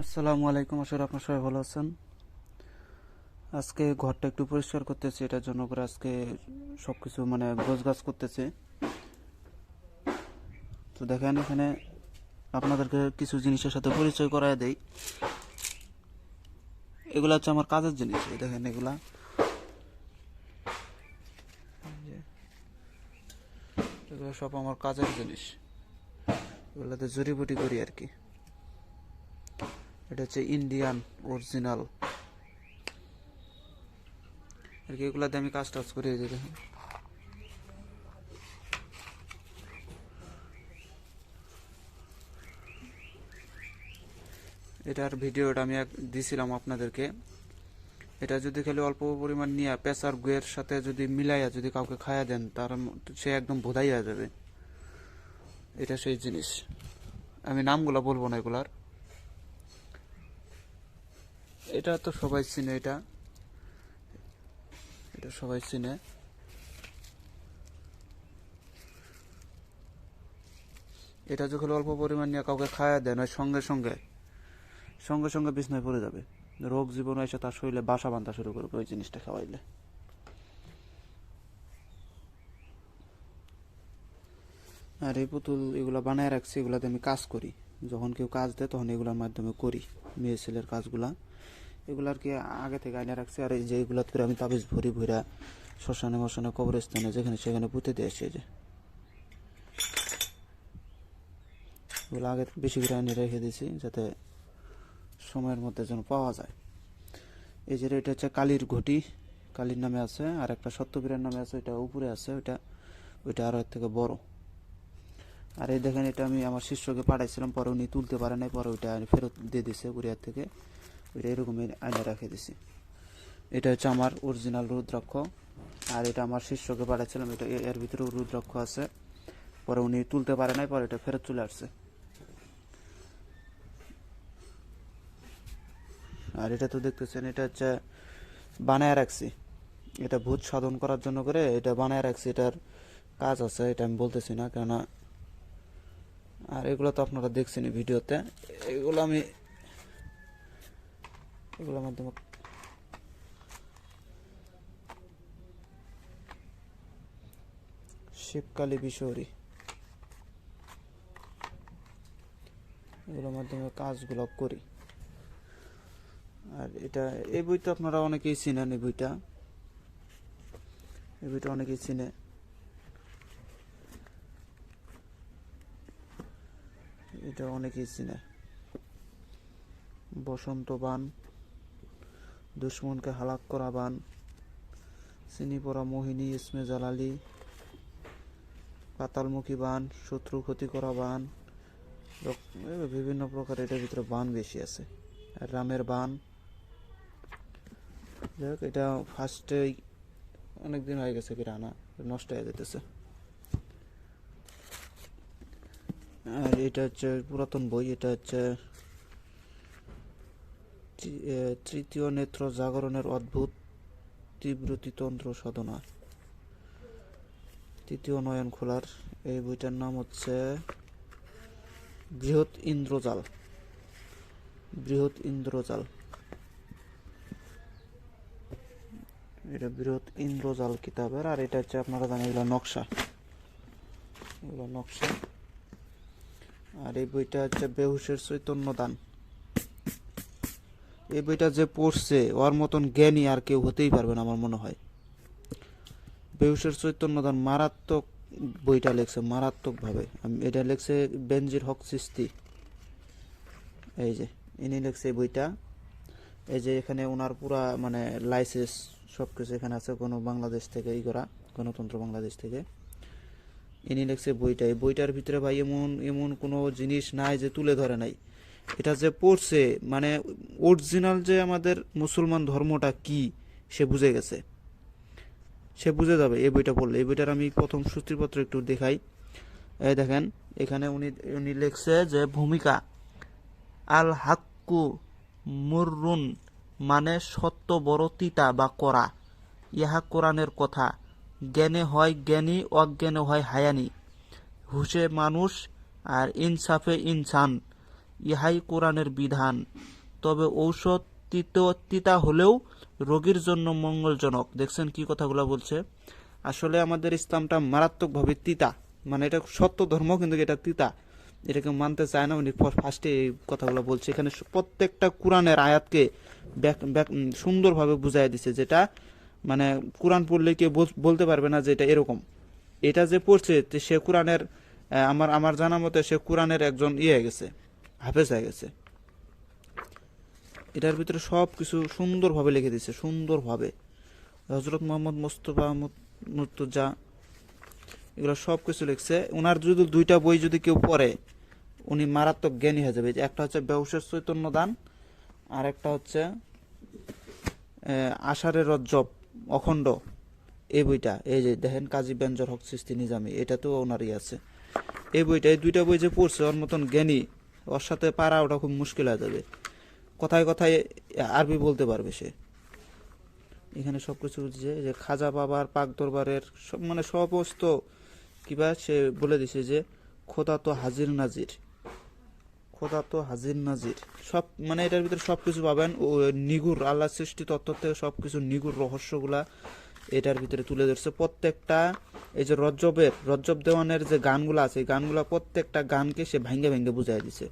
আসসালামু আলাইকুম আসলে আপনার সবাই ভালো আছেন। আজকে ঘরটা একটু পরিষ্কার করতেছি, এটার জন্য করে আজকে সব কিছু মানে গোছ গাছ করতেছি। তো দেখেন এখানে আপনাদেরকে কিছু জিনিসের সাথে পরিচয় করায় দেই। এগুলো হচ্ছে আমার কাজের জিনিস দেখেন এগুলা। এগুলো সব আমার কাজের জিনিস। এগুলাতে জড়িবুটি করি আর কি। এটা হচ্ছে ইন্ডিয়ান অরিজিনাল আর কি, এগুলাতে আমি কাজ টাজ করে দেখুন। এটার ভিডিওটা আমি দিছিলাম আপনাদেরকে। এটা যদি খালি অল্প পরিমাণ নিয়ে পেশার গুয়ের সাথে যদি মিলাইয়া যদি কাউকে খাইয়া দেন, তার সে একদম বোধাইয়া যাবে। এটা সেই জিনিস। আমি নামগুলো বলব না এগুলার। এটা তো সবাই চিনে এটা। এটা সবাই চিনে। এটা যখন অল্প পরিমাণ নিয়ে কাউকে খাওয়া দেন ওই সঙ্গে সঙ্গে। সঙ্গে সঙ্গে বিছনায় পড়ে যাবে। রোগ জীবন এসে তার শরীরে বাসা বাঁধা শুরু করবে ওই জিনিসটা খাওয়াইলে। আর এই পুতুল এগুলো বানায় রাখছি, এগুলাতে আমি কাজ করি। যখন কেউ কাজ দেয়, তখন এগুলোর মাধ্যমে করি। মেয়ে ছেলের কাজগুলা। এগুলো আর কি আগে থেকে আইনে রাখছি। আর এই যে করে আমি তাবিজ ভরি ভরা শ্মশানে মশানে কবরস্থানে যেখানে সেখানে পুঁতে দিয়ে আসি যে। এগুলো আগে বেশি করে আইনে রেখে দিয়েছি যাতে সময়ের মধ্যে যেন পাওয়া যায়। এই যে এটা হচ্ছে কালীর ঘটি, কালীর নামে আছে। আর একটা সত্যবীরের নামে আছে, ওইটা উপরে আছে, ওইটা ওইটা আরও এর থেকে বড়। আর এই দেখেন এটা আমি আমার শিষ্যকে পাঠাইছিলাম, পরে উনি তুলতে পারে নাই, পরে ওইটা ফেরত দিয়ে দিছে কুরিয়ার থেকে। ওইটা এরকমই আইনে রেখে দিছি। এটা হচ্ছে আমার অরিজিনাল রুদ্রাক্ষ, আর এটা আমার শিষ্যকে পাঠাইছিলাম। এটা এর ভিতরেও রুদ্রাক্ষ আছে। পরে উনি তুলতে পারে নাই, পরে এটা ফেরত চলে আসছে। আর এটা তো দেখতেছেন, এটা হচ্ছে বানায় রাখছি। এটা ভূত সাধন করার জন্য করে এটা বানায় রাখছি, এটার কাজ আছে, এটা আমি বলতেছি না, কেননা আর এগুলো তো আপনারা দেখছেন ভিডিওতে। এগুলো আমি এগুলোর মাধ্যমে। শিবকালী বিশৌরি। এগুলোর মাধ্যমে কাজগুলো করি। আর এটা, এই বইটা আপনারা অনেকেই চিনেন, এই বইটা। এই বইটা অনেকেই চিনে। এটা অনেকেই চিনে। বসন্ত বান। দুশ্মনকে হালাক করা বান। চিনি পড়া মোহিনী, ইসমে জালালি, পাতালমুখী বান, শত্রু ক্ষতি করা বান বিভিন্ন প্রকার এটার ভিতরে বান বেশি আছে। রামের বান। যাই এটা ফার্স্টে অনেক দিন হয়ে গেছে কিনা আনা নষ্ট হয়ে যেতেছে আর এটা হচ্ছে পুরাতন বই, এটা হচ্ছে তৃতীয় নেত্র জাগরণের অদ্ভুত তীব্রতিতন্ত্র সাধনা। তৃতীয় নয়ন খোলার এই বইটার নাম হচ্ছে বৃহৎ ইন্দ্রজাল। বৃহৎ ইন্দ্রজাল। এটা বৃহৎ ইন্দ্রজাল কিতাবের, আর এটা হচ্ছে আপনারা জানেন এগুলো নকশা। এগুলো নকশা। আর এই বইটা হচ্ছে বেহুশের চৈতন্য দান এই বইটা যে পড়ছে, ওর মতন জ্ঞানী আর কেউ হতেই পারবে না আমার মনে হয়। বেহুশের চৈতন্য দান মারাত্মক বইটা লেখছে, মারাত্মকভাবে। আমি এটা লেখছে বেনজির হক চিস্তি এই যে, ইনি লেখছে বইটা। এই যে এখানে ওনার পুরা মানে লাইসেন্স সব কিছু এখানে আছে, কোনো বাংলাদেশ থেকে ই করা, গণতন্ত্র বাংলাদেশ থেকে। ইনি লেখছে বইটা। এই বইটার ভিতরে ভাই এমন এমন কোনো জিনিস নাই যে তুলে ধরে নাই। এটা যে পড়ছে মানে অরিজিনাল যে আমাদের মুসলমান ধর্মটা কি, সে বুঝে গেছে। সে বুঝে যাবে এই বইটা পড়লে। এই বইটার আমি প্রথম সূচিপত্র একটু দেখাই। এই দেখেন, এখানে উনি উনি লিখছে যে ভূমিকা, আল হাক্কু মুররুন মানে সত্য বড় তিতা বা করা ইহা কোরআনের কথা। জ্ঞানে হয় জ্ঞানী, অজ্ঞানে হয় হায়ানি। হুসে মানুষ আর ইনসাফে ইনসান। ইহাই কোরআনের বিধান। তবে ঔষধ তিত হলেও রোগীর জন্য মঙ্গলজনক। দেখছেন কি কথাগুলো বলছে? আসলে আমাদের ইসলামটা মারাত্মকভাবে তিতা। মানে এটা সত্য ধর্ম, কিন্তু এটা তিতা। এটাকে মানতে চায় না উনি। ফার্স্টে এই কথাগুলো বলছে। এখানে প্রত্যেকটা কোরআনের আয়াতকে সুন্দরভাবে বুঝাই দিছে যেটা মানে কোরআন পড়লে কেউ বলতে পারবে না যে এটা এরকম। এটা যে পড়ছে সে কোরআনের আমার আমার জানা মতে সে কোরআনের একজন ইয়ে গেছে। হাফেজ হয়ে গেছে। এটার ভিতরে সব কিছু সুন্দরভাবে লিখে দিছে সুন্দরভাবে। হজরত মোহাম্মদ মোস্তফা মুর্তজা, এগুলো সব কিছু লিখছে। ওনার যদি দুইটা বই যদি কেউ পড়ে, উনি মারাত্মক জ্ঞানী হয়ে যাবে। একটা হচ্ছে ব্যবসার চৈতন্য দান আর একটা হচ্ছে আষাঢ়ের রজ্জব অখণ্ড। এই বইটা, এই যে দেখেন কাজী বেঞ্জর হক সৃষ্টি নিজামি এটা তো ওনারই আছে। এই বইটা, এই দুইটা বই যে পড়ছে, ওর মতন জ্ঞানী ওর সাথে পারা ওটা খুব মুশকিল হয়ে যাবে। কথায় কথায় আরবি বলতে পারবে সে। এখানে সব কিছু যে যে খাজা বাবার, পাক দরবারের সব মানে সমস্ত কিবা সে বলে দিছে যে, খোদা তো হাজির নাজির। খোদা তো হাজির নাজির। সব মানে এটার ভিতরে সব কিছু পাবেন নিগুর আল্লাহ সৃষ্টি তত্ত্ব থেকে সব কিছু নিগুর রহস্যগুলা এটার ভিতরে তুলে ধরছে প্রত্যেকটা এই যে রজ্জবের, রজ্জব দেওয়ানের যে গানগুলো আছে, এই গানগুলা প্রত্যেকটা গানকে সে ভাঙ্গে ভাঙ্গে বুঝাই দিছে।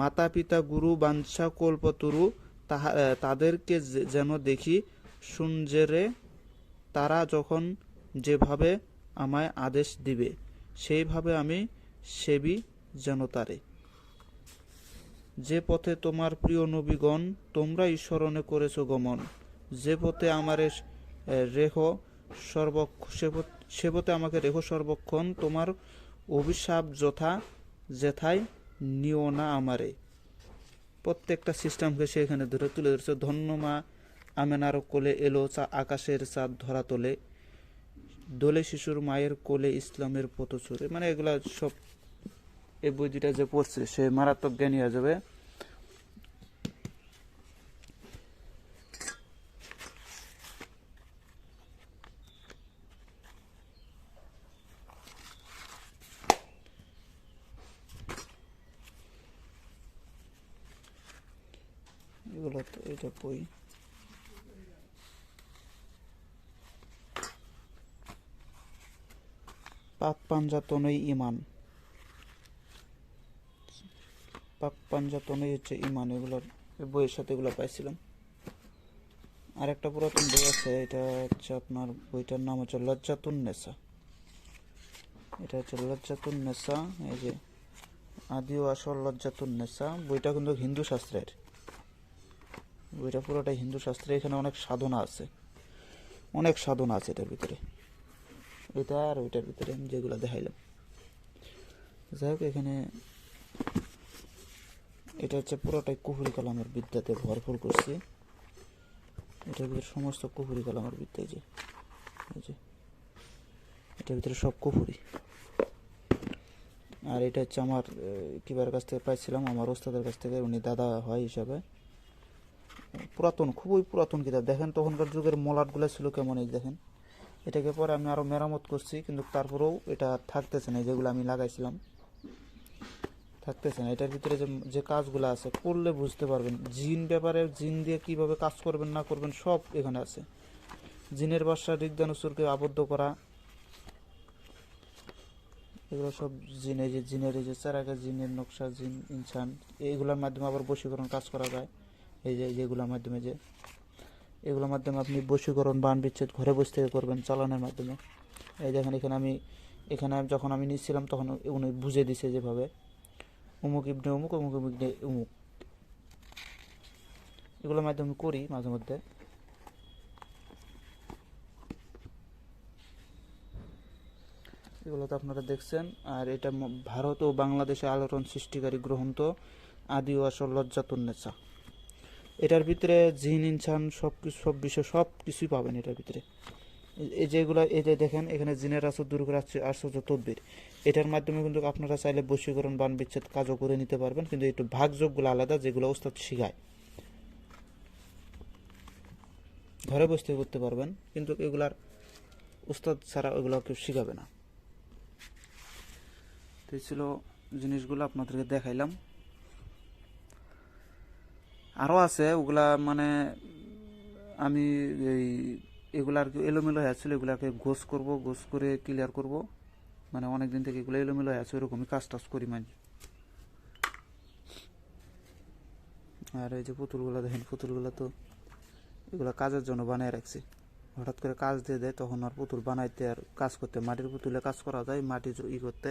মাতা পিতা গুরু বাঞ্ছা কল্পতরু, তাহা তাদেরকে যেন দেখি শুনজেরে তারা যখন যেভাবে আমায় আদেশ দিবে, সেইভাবে আমি সেবি যেন তারে। যে পথে তোমার প্রিয় নবীগণ তোমরা ঈশ্বরণে করেছ গমন। যে পথে আমার রেহ সর্বক্ষ সে পথ- আমাকে রেহ সর্বক্ষণ তোমার অভিশাপ যথা যেথায় নিও না আমারে। প্রত্যেকটা সিস্টেমকে সে এখানে ধরে তুলে ধরছে। ধন্য মা আমেনার কোলে এলো চা, আকাশের চাঁদ ধরা তোলে। দোলে শিশুর মায়ের কোলে ইসলামের পথচুরে। মানে এগুলা সব এই বই দুইটা যে পড়ছে, সে মারাত্মক জ্ঞানী হয়ে যাবে এগুলো তো এটা বই পাক পাঞ্জাতনই ইমান পাক পাঞ্জাতনই হচ্ছে ইমান এগুলোর বইয়ের সাথে এগুলো পাইছিলাম। আর একটা পুরাতন বই আছে, এটা হচ্ছে আপনার বইটার নাম হচ্ছে লজ্জাতুন নেসা এটা হচ্ছে লজ্জাতুন নেসা এই যে আদি আসল লজ্জাতুন নেসা বইটা কিন্তু হিন্দু শাস্ত্রের। বইটা পুরোটাই হিন্দু শাস্ত্রে এখানে অনেক সাধনা আছে। অনেক সাধনা আছে এটার ভিতরে। এটা আর ওইটার ভিতরে আমি যেগুলো দেখাইলাম। যাই হোক, এখানে এটা হচ্ছে পুরোটাই কুহুরি কালামের বিদ্যাতে ভরপুর করছি। এটার ভিতরে সমস্ত কুহুরি কালামের বিদ্যা যে এটার ভিতরে সব কুহুরি। আর এটা হচ্ছে আমার কিবার কাছ থেকে পাইছিলাম, আমার ওস্তাদের কাছ থেকে, উনি দাদা হয় হিসাবে। পুরাতন, খুবই পুরাতন কিতাব। দেখেন তখনকার যুগের মলাটগুলো ছিল কেমন এই দেখেন। এটাকে পরে আমি আরও মেরামত করছি, কিন্তু তারপরেও এটা থাকতেছে না যেগুলো আমি লাগাইছিলাম। থাকতেছে না। এটার ভিতরে যে যে কাজগুলো আছে, করলে বুঝতে পারবেন। জিন ব্যাপারে, জিন দিয়ে কীভাবে কাজ করবেন, না করবেন, সব এখানে আছে। জিনের বাসা রিগদানুসুরকে আবদ্ধ করা। এগুলো সব জিনে যে জিনের, এই যে চারাগা জিনের, নকশা জিন, ইনসান, এইগুলোর মাধ্যমে আবার বশীকরণ কাজ করা যায়। এই যে, যেগুলোর মাধ্যমে যে, এগুলোর মাধ্যমে আপনি বশীকরণ, বান বিচ্ছেদ, ঘরে বসে থেকে করবেন চালানোর মাধ্যমে। এই দেখেন, এখানে আমি, এখানে যখন আমি নিচ্ছিলাম তখন উনি বুঝে দিছে যেভাবে। উমুক ইবনে উমুক অমুক ইবনে উমুক। এগুলোর মাধ্যমে করি মাঝে মধ্যে। এগুলো তো আপনারা দেখছেন, আর এটা ভারত ও বাংলাদেশে আলোড়ন সৃষ্টিকারী গ্রন্থ, আদি আসল লজ্জাতুন্নেসা এটার ভিতরে জিন, ইনসান সব কিছু সব বিষয় সব কিছুই পাবেন এটার ভিতরে। এই- যেগুলো এই যে দেখেন, এখানে জিনের আসর দূর করে আসছে আশ্চর্য তদ্বির। এটার মাধ্যমে কিন্তু আপনারা চাইলে বশীকরণ, বান বিচ্ছেদ কাজও করে নিতে পারবেন, কিন্তু একটু ভাগযোগগুলো আলাদা, যেগুলো ওস্তাদ শিখায়। ঘরে বসতে করতে পারবেন, কিন্তু এগুলার উস্তাদ ছাড়া ওগুলো কেউ শিখাবে না। তো ছিল জিনিসগুলো আপনাদেরকে দেখাইলাম। আরও আছে, ওগুলা মানে আমি এই এগুলা আর কি এলোমেলো হয়ে আছিল এগুলাকে গোস করব গোস করে ক্লিয়ার করব। মানে অনেক দিন থেকে এগুলো এলোমেলো হয়ে আছে, ওরকমই কাজ টাজ করি মানে আর এই যে পুতুলগুলো, দেখেন পুতুলগুলো তো এগুলো কাজের জন্য বানিয়ে রাখছি। হঠাৎ করে কাজ দিয়ে দেয়, তখন আর পুতুল বানাইতে আর কাজ করতে, মাটির পুতুলে কাজ করা যায়, মাটি ই করতে।